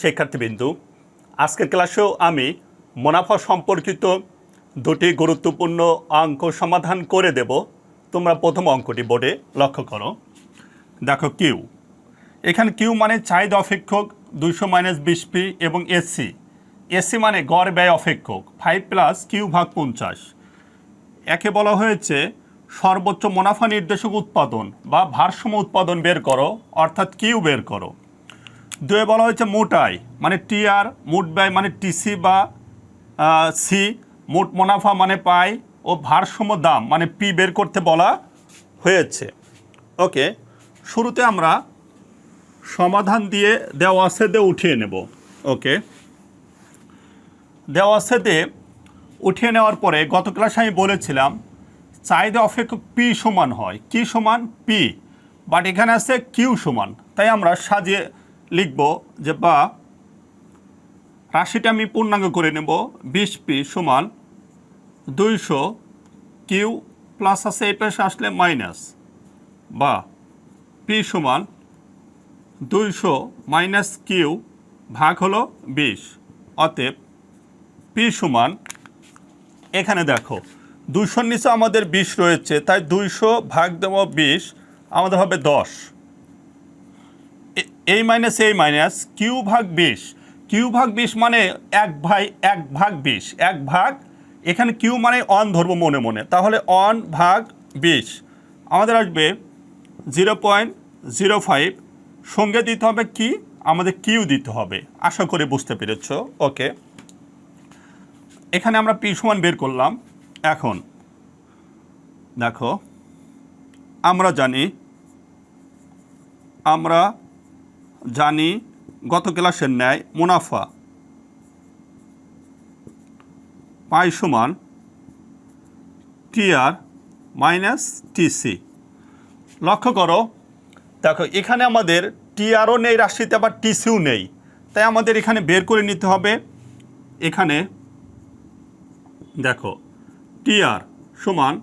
শিক্ষার্থীবৃন্দু, আজকের ক্লাসেও আমি মুনাফা সম্পর্কিত দুটি গুরুত্বপূর্ণ অঙ্ক সমাধান করে দেব। তোমরা প্রথম অঙ্কটি বোর্ডে লক্ষ্য করো। দেখো কিউ। এখানে কিউ মানে চাহিদা অপেক্ষক, দুইশো মাইনাস বিশ পি এবং এসসি এসসি মানে গড় ব্যয় অপেক্ষক, ফাইভ প্লাস কিউ ভাগ পঞ্চাশ। একে বলা হয়েছে সর্বোচ্চ মুনাফা নির্দেশক উৎপাদন বা ভারসাম্য উৎপাদন বের করো, অর্থাৎ কিউ বের করো। দুয়ে বলা হয়েছে মোট আয় মানে টিআর মোট ব্যয় মানে টিসি বা সি মোট মুনাফা মানে পাই ও ভারসাম্য দাম মানে পি বের করতে বলা হয়েছে। ওকে শুরুতে আমরা সমাধান দিয়ে দেওয়া দিয়ে উঠিয়ে নেব। ওকে দেওয়া দিয়ে উঠিয়ে নেওয়ার পরে গত ক্লাসে আমি বলেছিলাম, চাহিদা অপেক্ষক পি সমান হয়। কি সমান পি বাট এখানে আছে কিউ সমান। তাই আমরা সাজিয়ে লিখব যে বা রাশিটা আমি পূর্ণাঙ্গ করে নেব বিশ পি সমান দুইশো কিউ প্লাস আছে এই পাশে আসলে মাইনাস। বা পি সমান দুইশো মাইনাস কিউ ভাগ হলো বিশ। অতএব পি সমান এখানে দেখো, দুইশোর নিচে আমাদের বিশ রয়েছে, তাই দুইশো ভাগ দেব বিশ, আমাদের হবে দশ। এই মাইনাস এই মাইনাস কিউ ভাগ বিশ। কিউ ভাগ বিশ মানে এক ভাই, এক ভাগ বিশ। এক ভাগ, এখানে কিউ মানে অন ধরবো মনে মনে। তাহলে অন ভাগ বিশ। আমাদের আসবে জিরো পয়েন্ট জিরো ফাইভ সঙ্গে দিতে হবে কি? আমাদের কিউ দিতে হবে। আশা করি বুঝতে পেরেছ। ওকে। এখানে আমরা পি সমান বের করলাম। এখন দেখো, আমরা জানি, আমরা জানি গত ক্লাসের ন্যায় মুনাফা। পাই সমান টিআর মাইনাস টিসি। লক্ষ্য করো, দেখো, এখানে আমাদের টিআরও নেই রাশিতে, আবার টিসিও নেই। তাই আমাদের এখানে বের করে নিতে হবে। এখানে দেখো, টিআর সমান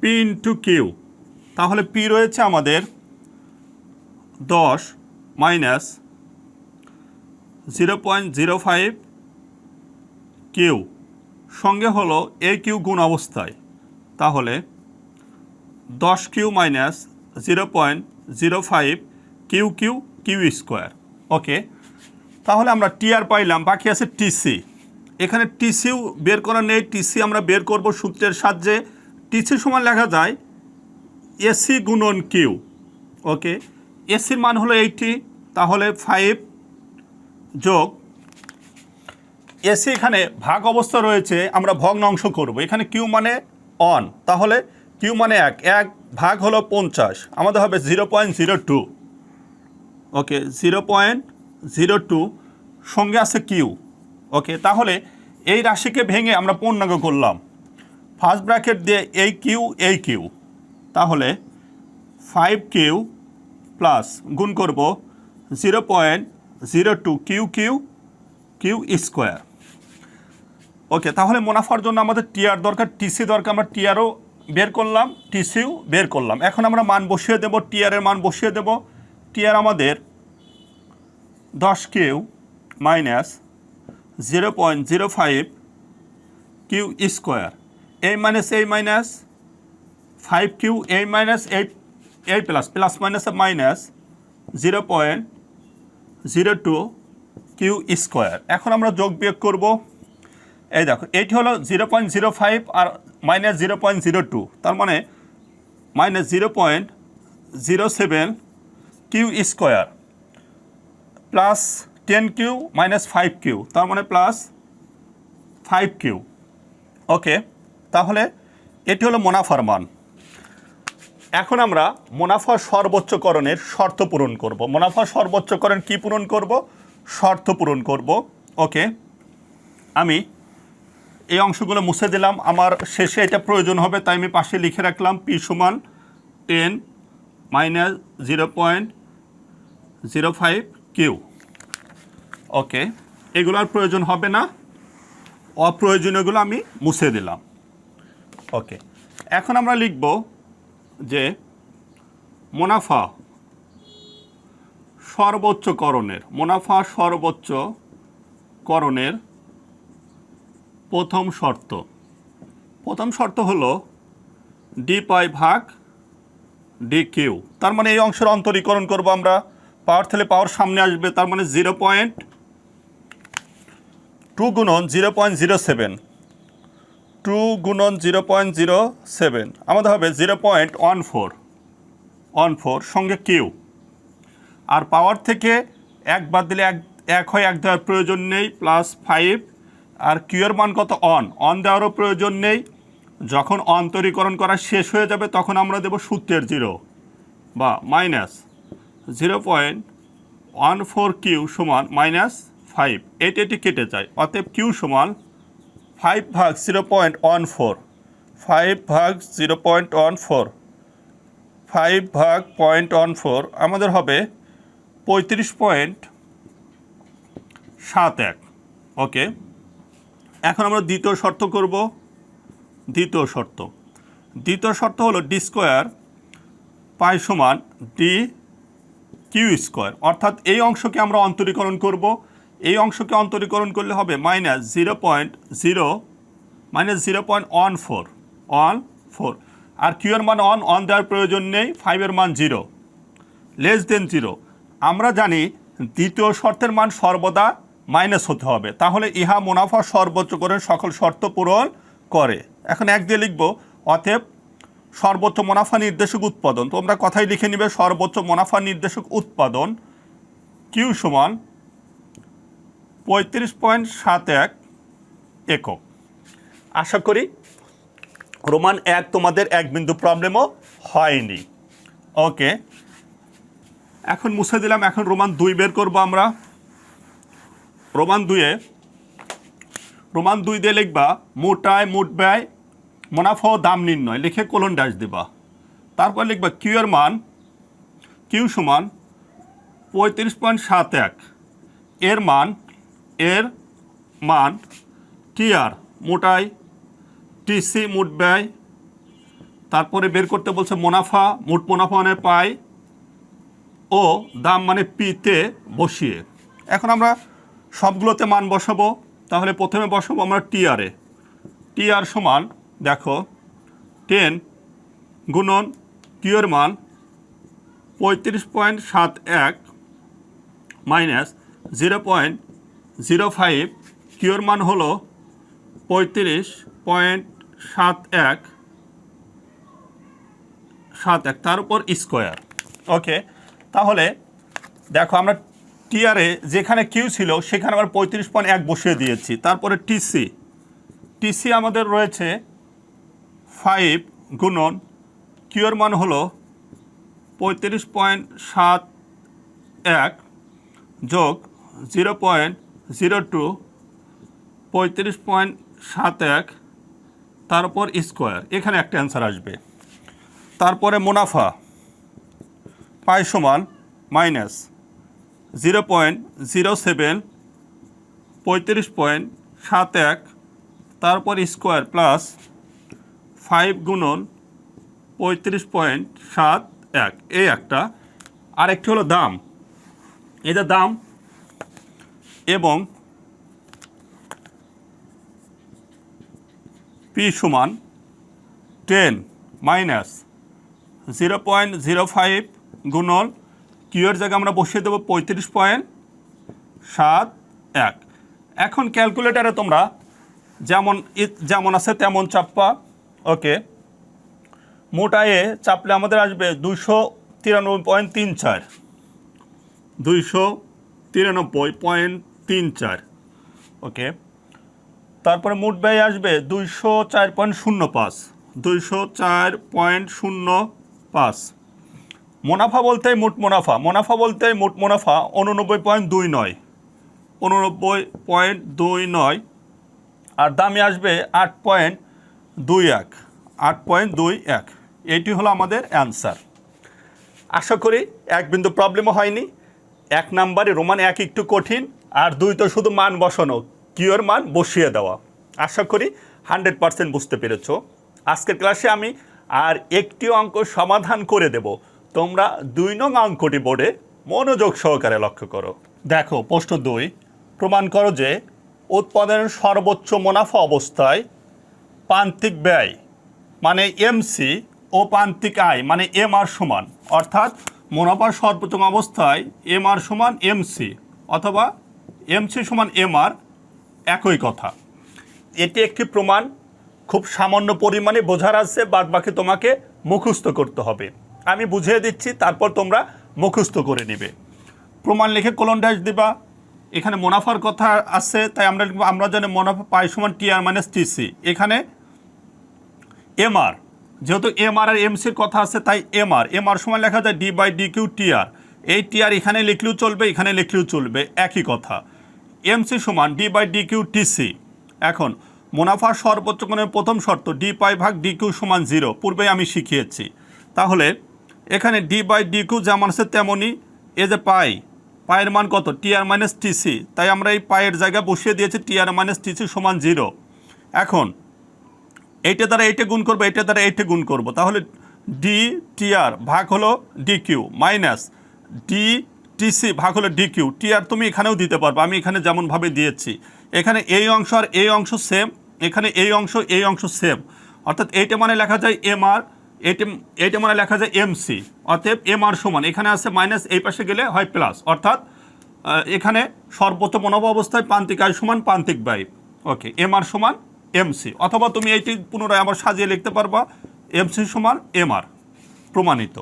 পি ইন্টু কিউ। তাহলে পি রয়েছে আমাদের দশ minus zero point zero five Q সঙ্গে হলো এ কিউ গুণ অবস্থায়। তাহলে দশ Q minus zero point zero five Q Q Q square. Okay, তাহলে আমরা টিআর পাইলাম, বাকি আছে টিসি এখানে টিসিও বের করা নেই টিসি আমরা বের করব সূত্রের সাহায্যে। টিসি সমান লেখা যায় এসি গুণন কিউ। ওকে এসির মান হলো এইটি তাহলে ফাইভ যোগ এসি এখানে ভাগ অবস্থা রয়েছে, আমরা ভগ্নাংশ করব। এখানে কিউ মানে অন তাহলে কিউ মানে এক এক ভাগ হলো পঞ্চাশ, আমাদের হবে zero point zero two okay zero point zero two সঙ্গে আছে কিউ ওকে তাহলে এই রাশিকে ভেঙে আমরা পূর্ণাঙ্গ করলাম। ফার্স্ট ব্র্যাকেট দিয়ে এই কিউ এই কিউ তাহলে ফাইভ কিউ প্লাস গুণ করব zero point zero two Q Q Q square. Okay, তাহলে মুনাফার জন্য আমাদের টিআর দরকার টিসি দরকার, আমরা টিআরও বের করলাম টিসিও বের করলাম। এখন আমরা মান বসিয়ে দেব টিআরের মান বসিয়ে দেব। টিআর আমাদের দশ Q minus zero point zero five Q square. এই মাইনাস এই মাইনাস ফাইভ কিউ, এই মাইনাস এই এই plus plus minus minus zero point zero two Q square এখন আমরা যোগ বিয়োগ করব। এই দেখো এইটি হলো জিরো পয়েন্ট জিরো ফাইভ আর minus zero point zero two তার মানে minus zero point zero seven Q square plus ten Q minus five Q তার মানে প্লাস ফাইভ কিউ ওকে তাহলে এটি হলো মুনাফার মান। এখন আমরা মুনাফা সর্বোচ্চকরণের শর্ত পূরণ করব। মুনাফা সর্বোচ্চকরণ কি পূরণ করব? শর্ত পূরণ করব। ওকে? আমি এই অংশগুলো মুছে দিলাম। আমার শেষে এটা প্রয়োজন হবে, তাই আমি পাশে লিখে রাখলাম পি সমান ten minus zero point zero five Q. Okay? এগুলো আর প্রয়োজন হবে না। অপ্রয়োজনীয়গুলো আমি মুছে দিলাম। ওকে? এখন আমরা লিখব যে মুনাফা সর্বোচ্চ করণের মুনাফা সর্বোচ্চ করণের প্রথম শর্ত। প্রথম শর্ত হলো ডি পাই ভাগ ডি কিউ তার মানে এই অংশের অন্তরীকরণ করব আমরা। পাওয়ার থেকে পাওয়ার সামনে আসবে, তার মানে জিরো পয়েন্ট টু গুণন zero point zero seven two গুণন জিরো পয়েন্ট জিরো সেভেন আমাদের হবে zero point one four one four সঙ্গে কিউ আর পাওয়ার থেকে এক বাদ দিলে এক এক হয়, এক দেওয়ার প্রয়োজন নেই প্লাস ফাইভ আর কিউ এর মান কত? অন অন দেওয়ারও প্রয়োজন নেই। যখন অন্তরীকরণ করা শেষ হয়ে যাবে, তখন আমরা দেব সূত্রের জিরো বা minus zero point one four Q সমান মাইনাস ফাইভ এটি এটি কেটে যায়। অতএব কিউ সমান ফাইভ ভাগ zero point one four five ভাগ zero point one four five ভাগ পয়েন্ট ওয়ান ফোর আমাদের হবে পঁয়ত্রিশ পয়েন্ট সাত এক ওকে এখন আমরা দ্বিতীয় শর্ত করব, দ্বিতীয় শর্ত। দ্বিতীয় শর্ত হলো ডি স্কোয়ার পাই সমান ডি কিউ স্কোয়ার অর্থাৎ এই অংশকে আমরা অন্তরীকরণ করব। এই অংশকে অন্তরীকরণ করলে হবে minus zero point zero minus zero point one four one four আর কিউ এর মান অন অন দেওয়ার প্রয়োজন নেই ফাইভের মান জিরো লেস দেন জিরো আমরা জানি দ্বিতীয় শর্তের মান সর্বদা মাইনাস হতে হবে। তাহলে ইহা মুনাফা সর্বোচ্চ করে সকল শর্ত পূরণ করে। এখন এক দিয়ে লিখব, অতএব সর্বোচ্চ মুনাফা নির্দেশক উৎপাদন। তোমরা কথাই লিখে নিবে, সর্বোচ্চ মুনাফা নির্দেশক উৎপাদন কিউ সমান পঁয়ত্রিশ পয়েন্ট সাত এক একক। আশা করি রোমান এক তোমাদের এক বিন্দু প্রবলেমও হয়নি। ওকে এখন মুছে দিলাম, এখন রোমান দুই বের করব আমরা। রোমান দুয়ে রোমান দুই দিয়ে লিখবা মোট আয় মোট ব্যয় মুনাফা দাম নির্ণয়। লিখে কোলন ড্যাশ দিবা। তারপর লিখবা কিউ এর মান কিউ সমান পঁয়ত্রিশ পয়েন্ট সাত এক। এর মান এর মান টি আর মোট আয় টিসি মোট ব্যয়। তারপরে বের করতে বলছে মুনাফা, মোট মুনাফা মানে পায় ও দাম মানে পিতে বসিয়ে। এখন আমরা সবগুলোতে মান বসাবো। তাহলে প্রথমে বসাবো আমরা টিআরে টিআর সমান, দেখো টেন গুণন কিউর মান পঁয়ত্রিশ পয়েন্ট সাত এক minus zero point zero five কিউর মান হলো পঁয়ত্রিশ পয়েন্ট সাত এক সাত এক, তার উপর স্কোয়ার। ওকে, তাহলে দেখো আমরা টিআরে যেখানে কিউ ছিল, সেখানে আমরা পঁয়ত্রিশ পয়েন্ট এক বসিয়ে দিয়েছি। তারপরে টিসি। টিসি আমাদের রয়েছে ফাইভ গুণন কিউর মান হলো পঁয়ত্রিশ পয়েন্ট সাত এক যোগ জিরো পয়েন্ট জিরো টু পঁয়ত্রিশ পয়েন্ট সাত এক, তারপর স্কোয়ার। এখানে একটা অ্যান্সার আসবে। তারপরে মুনাফা, পাই সমান minus zero point zero seven, পঁয়ত্রিশ পয়েন্ট সাত এক, তারপর স্কোয়ার প্লাস ফাইভ গুণন পঁয়ত্রিশ পয়েন্ট সাত এক। এই একটা। আরেকটি হলো দাম। এটা দাম এবং পি সমান ten minus zero point zero five গুণন কিউয়ের জায়গায় আমরা বসিয়ে দেবো পঁয়ত্রিশ পয়েন্ট সাত এক। এখন ক্যালকুলেটারে তোমরা যেমন যেমন আছে তেমন চাপ্পা ওকে মোট আয়ে চাপলে আমাদের আসবে দুশো তিরানব্বই পয়েন্ট তিন চার। দুইশো তিরানব্বই পয়েন্ট তিন চার। ওকে? তারপরে মোট ব্যয় আসবে দুইশো চার পয়েন্ট শূন্য পাঁচ। দুইশো চার পয়েন্ট শূন্য পাঁচ। মুনাফা বলতে মোট মুনাফা। মুনাফা বলতে মোট মুনাফা উননব্বই পয়েন্ট দুই নয়। উননব্বই পয়েন্ট দুই নয়। আর দামে আসবে আট পয়েন্ট দুই এক। আট পয়েন্ট দুই এক। এইটি হলো আমাদের অ্যান্সার। আশা করি এক বিন্দু প্রবলেমও হয়নি। এক নাম্বারে রোমান এক একটু কঠিন। আর দুই তো শুধু মান বসানো, কিওর মান বসিয়ে দেওয়া। আশা করি হান্ড্রেড পার্সেন্ট বুঝতে পেরেছ। আজকের ক্লাসে আমি আর একটি অঙ্ক সমাধান করে দেব। তোমরা দুই নং অঙ্কটি বোর্ডে মনোযোগ সহকারে লক্ষ্য করো। দেখো, প্রশ্ন দুই, প্রমাণ করো যে উৎপাদনের সর্বোচ্চ মুনাফা অবস্থায় প্রান্তিক ব্যয় মানে এমসি ও প্রান্তিক আয় মানে এম আর সমান, অর্থাৎ মুনাফার সর্বোচ্চ অবস্থায় এম আর সমান এমসি অথবা এমসি সমান এম আর একই কথা। এটি একটি প্রমাণ, খুব সামান্য পরিমাণে বোঝার আছে বাদ বাকি তোমাকে মুখস্থ করতে হবে। আমি বুঝিয়ে দিচ্ছি, তারপর তোমরা মুখস্থ করে নিবে। প্রমাণ লিখে কোলন ড্যাশ দিবা। এখানে মুনাফার কথা আছে, তাই আমরা আমরা জানি মুনাফা পাই সমান টি আর মাইনাস টিসি এখানে এমআর যেহেতু এমআর আর আর এমসির কথা আছে, তাই এমআর এমআর সময় লেখা যায় D by D Q TR এই টিআর এখানে লিখলেও চলবে, এখানে লিখলেও চলবে, একই কথা। এমসি সমান D by D Q TC এখন মুনাফার সর্বোচ্চ কোণের প্রথম শর্ত ডি পাই ভাগ ডি কিউ সমান জিরো পূর্বে আমি শিখিয়েছি। তাহলে, এখানে ডি বাই ডি কিউ যেমন আছে তেমনই এ যে পাই পায়ের মান কত? টিআর মাইনাস টিসি তাই আমরা এই পায়ের জায়গায় বসিয়ে দিয়েছি টিআর মাইনাস টিসি সমান জিরো এখন, এইটা দ্বারা এইটা গুণ করব, এইটা দ্বারা এইটা গুণ করব। তাহলে ডি টিআর ভাগ হলো D Q minus D TC ভাগ হলো ডি কিউ। টিআর তুমি এখানেও দিতে পারবে। আমি এখানে যেমনভাবে দিয়েছি। এখানে এই অংশ আর এই অংশ সেম এখানে এই অংশ এই অংশ সেম অর্থাৎ এইটা মানে লেখা যায় এম আর, এইটা এইটা মানে লেখা যায় এমসি অতএব এম আর সমান। এখানে আছে মাইনাস এই পাশে গেলে হয় প্লাস অর্থাৎ এখানে সর্বোচ্চ মনোভ অবস্থায় প্রান্তিক আয় সমান প্রান্তিক ব্যয়। ওকে, এম আর সমান এমসি অথবা তুমি এইটি পুনরায় আবার সাজিয়ে লিখতে পারবা এমসি সমান এম আর, প্রমাণিত।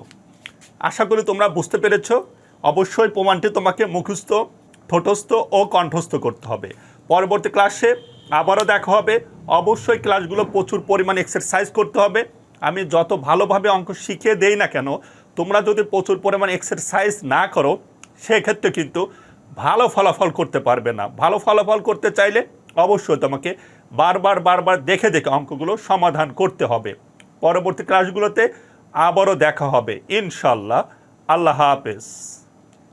আশা করি তোমরা বুঝতে পেরেছ। অবশ্যই প্রমাণটি তোমাকে মুখস্থ, ঠোঁটস্থ ও কণ্ঠস্থ করতে হবে। পরবর্তী ক্লাসে আবারও দেখা হবে। অবশ্যই ক্লাসগুলো প্রচুর পরিমাণ এক্সারসাইজ করতে হবে। আমি যত ভালোভাবে অঙ্ক শিখিয়ে দেই না কেন, তোমরা যদি প্রচুর পরিমাণ এক্সারসাইজ না করো, সেক্ষেত্রে কিন্তু ভালো ফলাফল করতে পারবে না। ভালো ফলাফল করতে চাইলে অবশ্যই তোমাকে বারবার বারবার দেখে দেখে অঙ্কগুলো সমাধান করতে হবে। পরবর্তী ক্লাসগুলোতে আবারও দেখা হবে। ইনশাল্লাহ আল্লাহ হাফেজ।